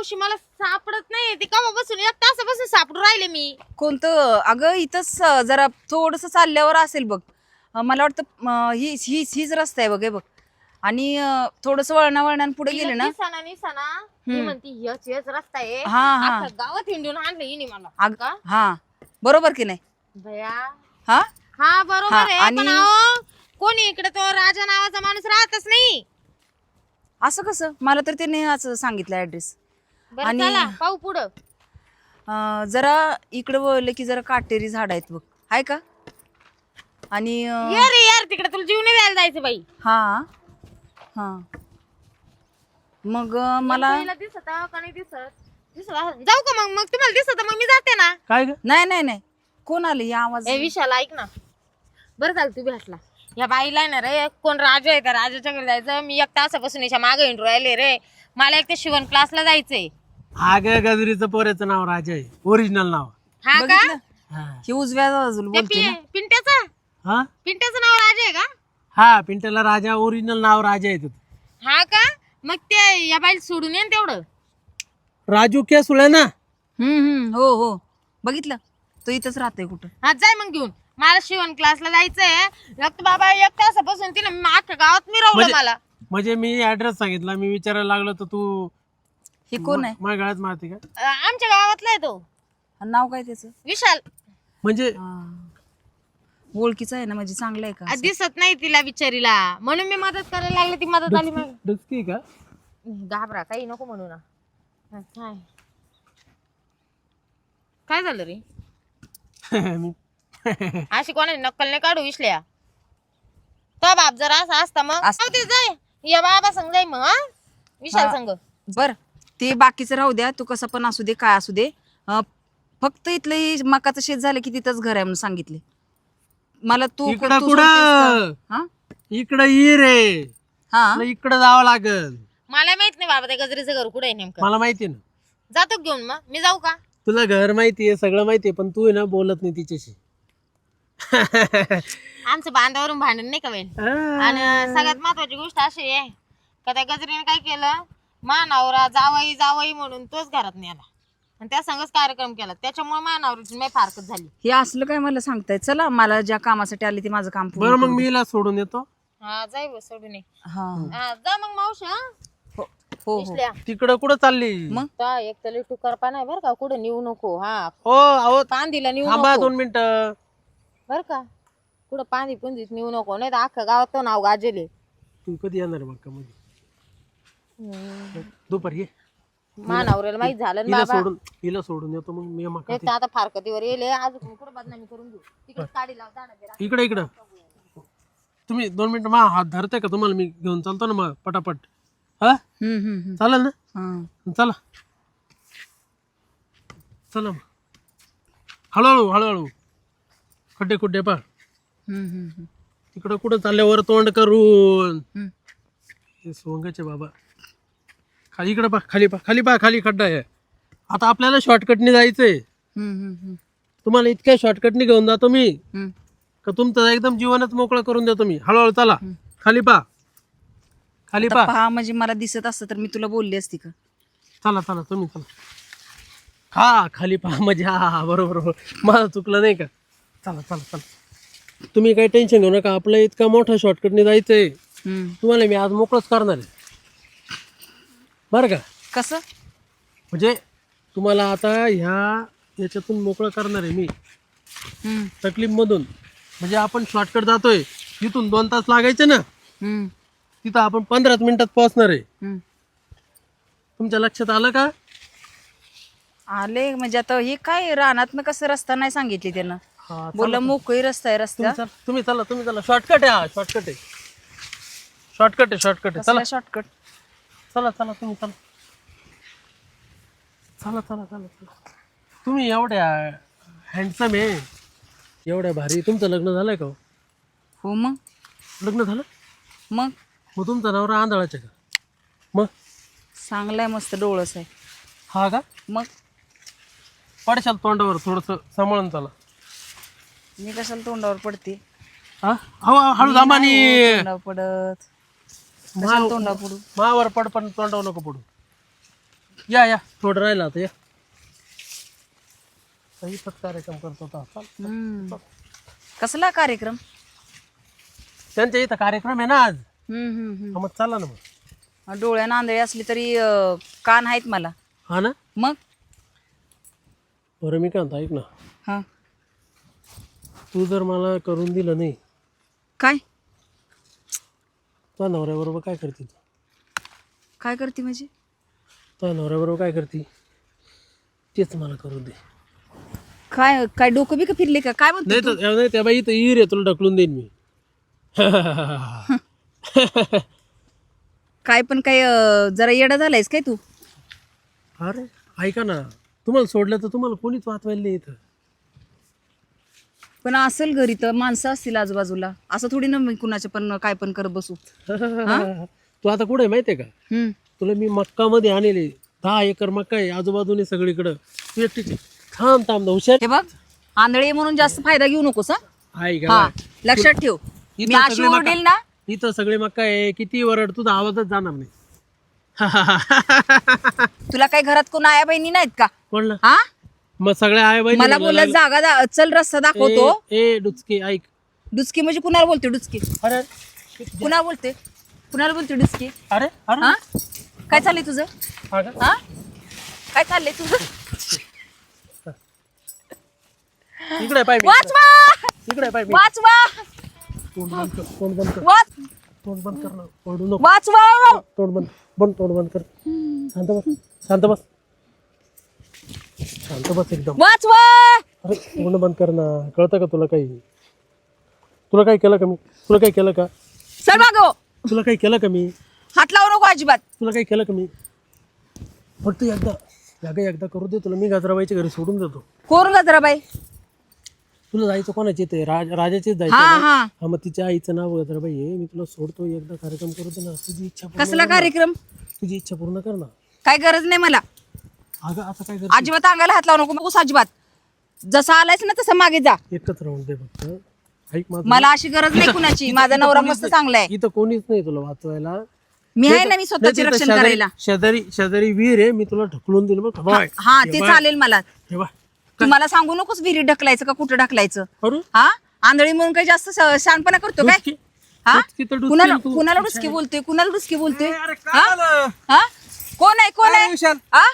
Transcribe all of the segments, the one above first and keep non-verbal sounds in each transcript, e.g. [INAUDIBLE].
मावशी मला सापडत नाही ती कवा बसून एक तासापासून सापडून राहिले मी. कोणतं? अगं इथंच अं, जरा थोडस चालल्यावर असेल बघ. अं, मला वाटतं अं, ही ही हीच रस्ता आहे बघ हे बघ. आणि थोडस वळणा वळणान पुढे गेले ना? निसाना निसाना. मी हम्म. म्हणती रस्ता आहे. हा हा. अख्खं गावात हिंडून आणलं हिने मला. अग हा. बरोबर की नाही? भया. हा? हा बरोबर आहे आणि- अहो, कोणी इकडे तो राजा नावाचा माणूस राहतच नाही. असं कसं? मला तर त्याने असं सांगितलं ऍड्रेस बरं आणि- चला पाहू पुढं. जरा इकडे वळलं की जरा काटेरी झाड आहेत बघ. आहे का? आणि अं, ये रे यार तिकडे तुला जीव नाही द्यायला जायचं बाई. हा. हा. मग अं, मला दिसत का नाही दिसत. जाऊ का मग? मग तुम्हाला दिसत मग मी जाते ना. काय ग? नाही नाही नाही. कोण आले? या आवाज ए विशाल ऐक ना. बरं झालं तू भेटला. या बाईला आहे ना रे कोण राजा आहे त्या राजाच्या घरी जायचं. मी एक तासापासून याच्या मागे हिंडू राहिले रे. मला एक ते शिवण क्लासला जायचंय. आग गजरीचं पोऱ्याचं नाव राजा आहे. ओरिजिनल नाव. हा का? बघितलं. हा. ही उजव्या बाजूला ते बोलते ना. पि- पिंट्याचं? हा? पिंट्याचं नाव राजा आहे का? हा पिंट्याला राजा ओरिजिनल नाव राजा आहे तिथं. हा का? मग ते या बाईला सोडून ये ना तेवढं. राजू क्या सुळे ना? हम्म हम्म. हो हो. बघितलं. तो इथंच राहतोय कुठं. हा जाय मग घेऊन. मला शिवण क्लासला जायचंय. एक बाबा एक तासापासून तिने अख्ख्या गावात मिरवलं म्हणजे- मला. म्हणजे मी ऍड्रेस सांगितला. मी विचारायला लागलो तर तू हे कोण आहे? माझ्या गळ्यात मारते का? अं, आमच्या गावातला आहे तो. आणि नाव काय त्याचं? विशाल. म्हणजे. ओळखीचं आहे ना म्हणजे चांगलं आहे का आ, दिसत नाही तिला बिचारीला. म्हणून मी मदत करायला लागले ती मदत आली मग. डुचकी का? घाबरा काही नको म्हणू ना. हा, काय? काय झालं रे? [LAUGHS] मी [LAUGHS] अशी कोणाची नक्कल नाही काढू विसल्या तो बाप जर असा असता मग. असता. जाऊ दे, जाय. या बाबा संग जाय मग हा? विशाल हा. संग. बर. ते बाकीचं राहू द्या तू कसं पण असू दे काय असू दे. अं, फक्त इथलं हे मकाचं शेत झालं की तिथंच घर आहे म्हणून सांगितले. मला तू इकडं तू कुठं? का? हा? इकडं ये रे हा? तुला इकडं जावं लागल. मला माहीत नाही बाबा त्या गजरीचं घर कुठे आहे नेमकं. मला माहिती आहे ना. जातो घेऊन मग? मी जाऊ का? तुला घर माहिती आहे सगळं माहिती आहे पण तू आहे ना बोलत नाही तिच्याशी. आमचं बांधावरून भांडण नाही का वेळ आणि सगळ्यात महत्वाची गोष्ट अशी आहे का त्या गजरीने काय केलं? मानावरा जावई जावई म्हणून तोच घरात नेला. आणि त्या संगच कार्यक्रम केला. त्याच्यामुळे मानावरीची मी फारकत झाली. हे असलं काय मला सांगताय? चला मला ज्या कामासाठी आले ते माझं काम पूर्ण बरं मग मी हिला सोडून येतो. हा बस सोडून ये. हा. हा, जा मग मावशी हा. हो हो हो. दिसल्या तिकडं कुठं चालली? मग? ता एक तरी टुकार पान आहे बरं का कुठं नेऊ नको हा. हो अहो पांदीला नेऊ थांबा नको. दोन मिनिटं. बर का? कुठं पांदी पुंदीत नेऊ नको नाही तर अख्खा गावात तो नाव गाजेले. तू कधी येणार मग का मध्ये दुपारी ये. मानावरेला माहीत झालं ना हिला बाबा. सोडून हिला सोडून येतो मग मी मका एक तर आता फारकतीवर येले अजून कुठं बदनामी करून घेऊ? तिकडे लाव. इकडे इकडं. तुम्ही दोन मिनिटं मा हात धरते का तुम्हाला? मी घेऊन चालतो ना मग पटापट. हा? हम्म हम्म हम्म. चालेल ना? हा. चला. चला मग. हळूहळू हळूहळू. खड्डे खुड्डे पा. तिकडं कुठं चालल्यावर तोंड करून. हे सोंगाचे बाबा. खाली इकडं पा खाली पा खाली पा खाली खड्डा आहे. आता आपल्याला शॉर्टकटने जायचंय. तुम्हाला इतक्या शॉर्टकटने घेऊन जातो मी. का तुमचं एकदम जीवनच मोकळं करून देतो मी. हळूहळू चला. खाली पा खाली आता पहा. म्हणजे मला दिसत असतं तर मी तुला बोलली असती का? चला चला तुम्ही चला. हा खाली पहा म्हणजे हा हा बरोबर बरोबर. माझं चुकलं नाही का? चला चला चला. तुम्ही काही टेन्शन घेऊ नका. आपलं इतका मोठा शॉर्टकटने जायचंय. हम्म. तुम्हाला मी आज मोकळंच करणार आहे. बरं का? कसं? म्हणजे तुम्हाला आता ह्या याच्यातून मोकळं करणार आहे मी. हम्म. तकलीफमधून. म्हणजे आपण शॉर्टकट जातोय तिथून दोन तास लागायचे ना? हम्म. तिथं आपण पंधराच मिनिटात पोहोचणार आहे. हम्म. तुमच्या लक्षात आलं का? आले म्हणजे आता हे काय रानात कसं रस्ता नाही सांगितले त्यानं? हा बोलला मोकळी रस्ता आहे रस्ता. तुम्ही चला तुम्ही चला तुम्ही चला. शॉर्टकट आहे हा शॉर्टकट आहे. शॉर्टकट आहे शॉर्टकट आहे. चला. शॉर्टकट चला चला तुम्ही चला. चला चला चला चला. तुम्ही एवढ्या हँडसम आहे. एवढ्या भारी. तुमचं लग्न झालंय का हो? हो मग? लग्न झालं? मग? मग तुमचा नवरा आंधळाचे का? मग? चांगलाय मस्त डोळस आहे. हा का? मग? पडशाल तोंडावर थोडस सांभाळून चला. मी कशाला तोंडावर पडते? हा? हळू दामानी तोंडावर पडत. पडू मावर पड पण तोंडावर नको पडू. या या. थोडं राहिलं आता या. काही फक्त कार्यक्रम करतो आता. चाल. हम्म. कसला कार्यक्रम? त्यांच्या इथं कार्यक्रम आहे ना आज. हम्म, हम्म, हम्म. हा, मग चला ना मग. डोळ्यानं आंधळी असली तरी अं, कान आहेत मला. हा ना? मग? बरं मी काय म्हणतो ऐक ना. हा. तू जर मला करून दिलं नाही काय? तुझ्या नवऱ्याबरोबर काय करते तू? काय करते म्हणजे तुझ्या नवऱ्याबरोबर काय करते? तेच मला करून दे. काय काय डोकं बी का फिरले का? काय म्हणतो नाही तर नाही त्या बाई इथं इर आहे तुला ढकलून देईन मी. काय पण काय अं, जरा येडा झालायस काय तू? अरे ऐका ना. तुम्हाला सोडलं तर तुम्हाला कोणीच वाचवायला नाही इथं. पण असेल घरी तर माणसं असतील आजूबाजूला. असं थोडी ना मी कुणाच्या पण काय पण करत बसू. तू आता कुठे माहितीये का? हम्म. तुला मी मक्कामध्ये आणले दहा एकर मक्का आहे आजूबाजूने सगळीकडं. तू एकटीच आहे. थांब थांब ना, हुशार. हे बघ आंधळे म्हणून जास्त फायदा घेऊ नकोस हा? आहे का लक्षात ठेव. मी इथं अशी सगळे मका- ओरडेल ना. इथं सगळे मक्का आहे. किती वरड तुझा आवाजच जाणार नाही. तुला काय घरात कोण आया बहिणी नाहीत का? कोणला? हा? मग सगळ्या आहे बाई मला बोलला जागा दा- चल रस्ता दाखवतो. ए डुचके ऐक. डुचकी म्हणजे कुणाला बोलते डुचकी? अरे कुणाला बोलते? कुणाला बोलते डुचकी? अरे अरे. हा? काय चाललंय तुझं? हा? काय चाललंय तुझं? इकडे पाय मी. वाचवा! इकडे पाय मी. वाचवा! तोंड बंद कर तोंड बंद कर. वाच! तोंड बंद कर ना. ओरडू नको. वाचवा! तोंड बंद बंद तोंड बंद कर. शांत बस शांत बस. शांत बस एकदम. वाचवा अरे तोंड बंद कर ना. कळतं का तुला काही? तुला काही केलं का मी? तुला काही केलं का? सर मागो तुला काही केलं का मी? हात लावू नको अजिबात. तुला काही केलं का मी? फक्त एकदा एकदा एकदा करू दे तुला. मी गाजराबाईच्या घरी सोडून देतो. कोण गजराबाई? तुला जायचं कोणाचे ते राज राजाचेच जायचं हा ना? हा. हा मग तिच्या आईचं नाव गजराबाई आहे. मी तुला सोडतो एकदा कार्यक्रम करू दे ना. तुझी इच्छा पूर्ण कसला कार्यक्रम? तुझी इच्छा पूर्ण कर ना. काय गरज नाही मला. अगं आता काय कर अजिबात अंगाला हात लावू नको बघूस अजिबात. जसं आलायस ना तसं मागे जा. एकच राहून दे फक्त. ऐक माझं मला अशी गरज नाही कुणाची. माझा नवरा मस्त चांगला आहे. इथं कोणीच नाही तुला वाचवायला. मी आहे ना मी स्वतःचे नाही, तिथं रक्षण शेजारी- करायला. शेजारी शेजारी वीर आहे मी तुला ढकलून दिलं बघ बाय. हा ते चालेल मला. हे बाय. तुम्हाला सांगू नकोस विहिरीत ढकलायचं का कुठं ढकलायचं? अरे हा? आंधळी म्हणून काही जास्त श- शहाणपणा करतो काय? हा? तर कुणाला तू. कुणाला डुसकी बोलतोय? कुणाला डुसकी बोलतोय? हा? हा? कोण आहे? कोण आहे? हा?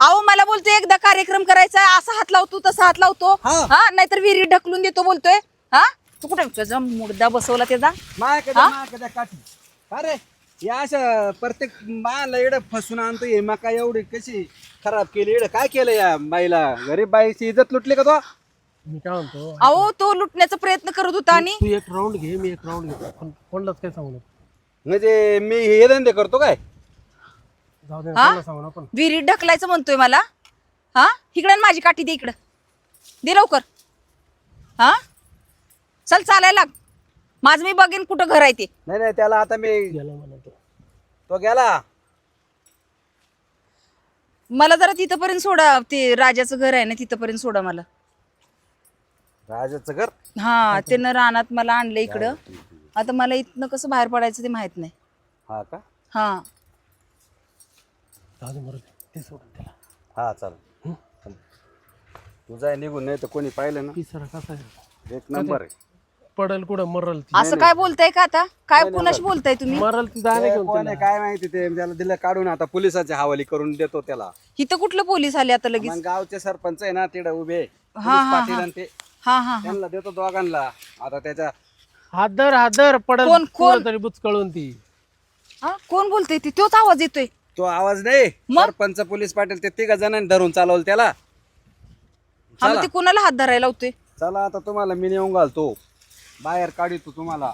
अहो मला बोलतोय एकदा कार्यक्रम करायचा आहे असा हात लावतो तसा हात लावतो. हा. नाहीतर विहिरीत ढकलून देतो बोलतोय. हा? तू कुठे त्याचा मुर्दा बसवला त्याचा. काठी. अरे या अशा प्रत्येक माला एवढं फसून आणतो हे मका एवढी कशी खराब केली एवढं काय केलं या बाईला? गरीब बाईची इज्जत लुटली का तो? मी काय म्हणतो? अहो तो लुटण्याचा प्रयत्न करत होता आणि तू एक राऊंड घे मी एक राऊंड घेतो. पण कोणलाच काय सांगू नको. म्हणजे मी हे धंदे करतो काय? जाऊ दे ना, कोणाला सांगू नको ना. विहिरीत ढकलायचं म्हणतोय मला. हा? इकडे आण माझी काठी दे इकडं. दे लवकर. हा? चल चालायला लाग. माझं मी बघेन कुठं घर आहे ते. नाही नाही त्याला आता मी गेला म्हणा तो. तो गेला? मला जरा तिथंपर्यंत सोडा ते राजाचं घर आहे ना तिथंपर्यंत सोडा मला. राजाचं घर? हा त्यानं रानात मला आणलं इकडं. आता मला इथनं कसं बाहेर पडायचं ते माहीत नाही. हा का? हा. मरू दे. ते सोडून त्याला. हा चाल तू जाय निघून नाही तर कोणी पाहिलं ना. पिसरा कसा आहे? एक नंबर आहे. पडल कुठं? मरल ती. असं काय बोलताय का आता? काय कुणाशी बोलताय तुम्ही? मरल ती जाणे घेऊन कोण आहे काय माहिती ते? त्याला दिलं काढून आता पोलिसाच्या हवाली करून देतो त्याला. इथं कुठलं पोलीस आले आता लगेच? मग गावचे सरपंच आहे ना तिकडे उभे हा, पोलीस पाटील आणि ते. हा हा त्यांना देतो दोघांना. आता त्याच्या हादर हादर. पडल कोण- कोण? तरी बुचकळून ती. हा? कोण बोलतोय ते? तोच आवाज येतोय. तो आवाज नाही. सरपंच पोलीस पाटील ते तिघ जणांनी धरून चालवलं त्याला. हा मग ते कोणाला हात धरायला लावतोय? चला आता तुम्हाला मी नेऊन घालतो. बाहेर काढितो तुम्हाला.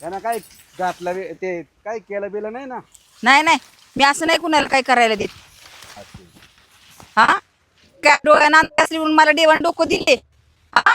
त्यांना काय घातलं बी- ते काय केलं बिलं नाही ना? नाही नाही. मी असं नाही कुणाला काय करायला देत. हा? काय डोळ्यानं अंदाज मला देवाण डोकं दिले. हा?